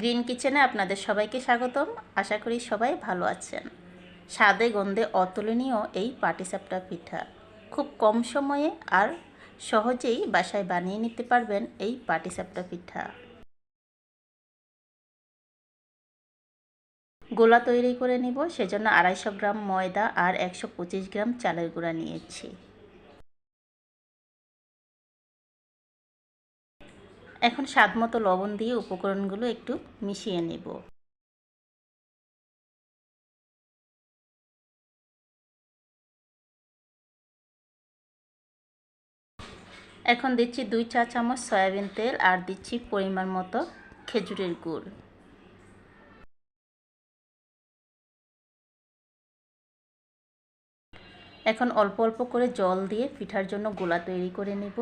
Green কিচেনে আপনাদের সবাইকে স্বাগতম। আশা করি সবাই ভালো আছেন। স্বাদে গন্ধে অতুলনীয় এই পাটিসাপটা পিঠা। খুব কম সময়ে আর সহজেই বাসায় বানিয়ে নিতে পারবেন এই পাটিসাপটা পিঠা। গোলা তৈরি করে নিব, সেজন্য আড়াইশো গ্রাম ময়দা আর একশো পঁচিশ গ্রাম চালের গুঁড়া নিয়েছি। এখন স্বাদ মতো লবণ দিয়ে উপকরণগুলো একটু মিশিয়ে নেব। এখন দিচ্ছি দুই চা চামচ সয়াবিন তেল আর দিচ্ছি পরিমাণ মতো খেজুরের গুড়। এখন অল্প অল্প করে জল দিয়ে পিঠার জন্য গোলা তৈরি করে নেব।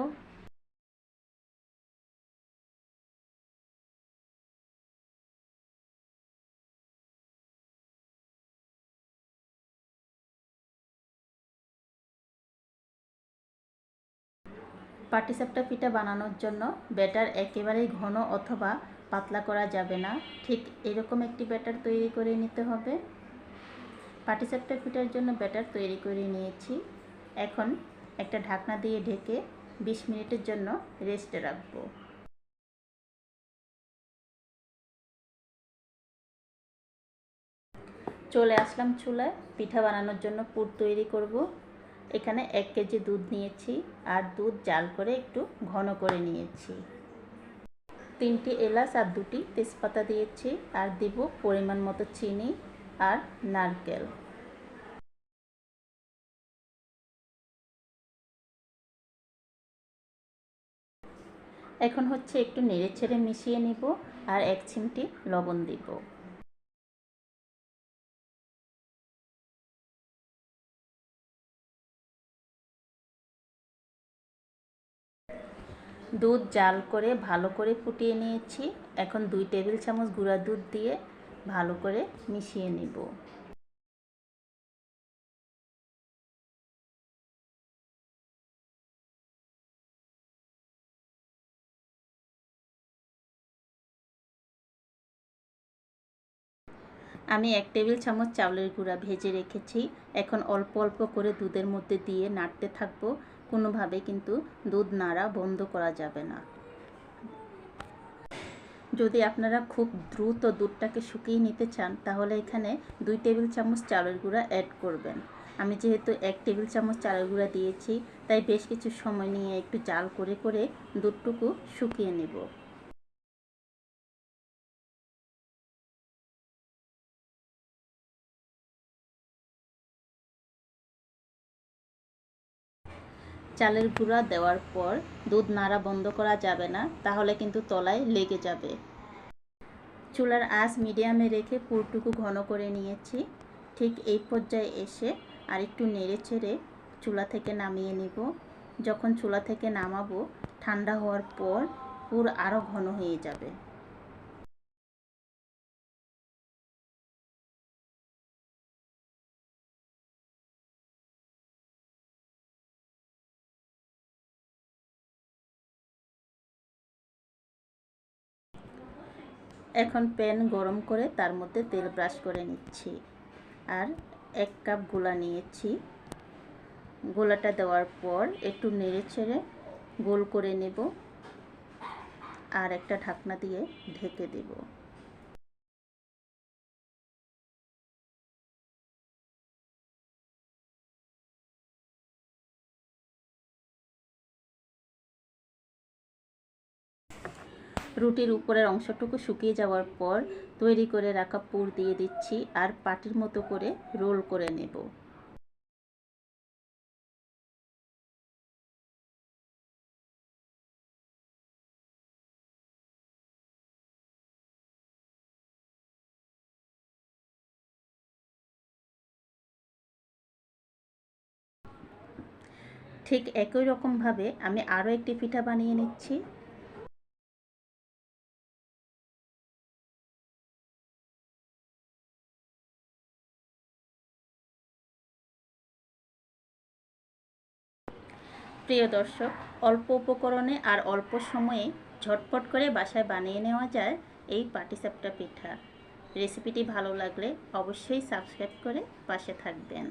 পাটিসাপটা পিঠা বানানোর জন্য ব্যাটার একেবারেই ঘন অথবা পাতলা করা যাবে না। ঠিক এরকম একটি ব্যাটার তৈরি করে নিতে হবে। পাটিসাপটা পিঠার জন্য ব্যাটার তৈরি করে নিয়েছি। এখন একটা ঢাকনা দিয়ে ঢেকে বিশ মিনিটের জন্য রেস্টে রাখব। চলে আসলাম চুলায়। পিঠা বানানোর জন্য পুর তৈরি করব। এখানে এক কেজি দুধ নিয়েছি আর দুধ জাল করে একটু ঘন করে নিয়েছি। তিনটি এলাচ আর দুটি তেজপাতা দিয়েছি আর দিব পরিমাণ মতো চিনি আর নারকেল। এখন হচ্ছে একটু নেড়ে ছেড়ে মিশিয়ে নিব আর এক চিমটি লবণ দিব। দুধ জাল করে ভালো করে ফুটিয়ে নিয়েছি। এখন দুই টেবিল চামচ গুঁড়া দুধ দিয়ে ভালো করে মিশিয়ে নেব। আমি এক টেবিল চামচ চাউলের গুঁড়া ভেজে রেখেছি। এখন অল্প অল্প করে দুধের মধ্যে দিয়ে নাড়তে থাকব। কোনোভাবে কিন্তু দুধ নাড়া বন্ধ করা যাবে না। যদি আপনারা খুব দ্রুত দুধটাকে শুকিয়ে নিতে চান, তাহলে এখানে দুই টেবিল চামচ চালের গুঁড়া অ্যাড করবেন। আমি যেহেতু এক টেবিল চামচ চালের গুঁড়া দিয়েছি, তাই বেশ কিছু সময় নিয়ে একটু জাল করে করে দুধটুকু শুকিয়ে নেব। চালের গুঁড়া দেওয়ার পর দুধ নাড়া বন্ধ করা যাবে না, তাহলে কিন্তু তলায় লেগে যাবে। চুলার আঁচ মিডিয়ামে রেখে পুরটুকু ঘন করে নিয়েছি। ঠিক এই পর্যায়ে এসে আরেকটু নেড়ে ছেড়ে চুলা থেকে নামিয়ে নিব। যখন চুলা থেকে নামাবো, ঠান্ডা হওয়ার পর পুর আরও ঘন হয়ে যাবে। এখন প্যান গরম করে তার মধ্যে তেল ব্রাশ করে নিচ্ছি। আর এক কাপ গোলা নিয়েছি। গোলাটা দেওয়ার পর একটু নেড়ে ছেড়ে গোল করে নেব। আর একটা ঢাকনা দিয়ে ঢেকে দেব। রুটির উপরের অংশটুকু শুকিয়ে যাওয়ার পর তৈরি করে রাখা পুর দিয়ে দিচ্ছি আর পাটির মতো করে রোল করে নেব। ঠিক একই রকমভাবে আমি আরও একটি পিঠা বানিয়ে নিচ্ছি। প্রিয় দর্শক, অল্প উপকরণে আর অল্প সময়ে ঝটপট করে বাসায় বানিয়ে নেওয়া যায় এই পাটিসাপটা পিঠা। রেসিপিটি ভালো লাগলে অবশ্যই সাবস্ক্রাইব করে পাশে থাকবেন।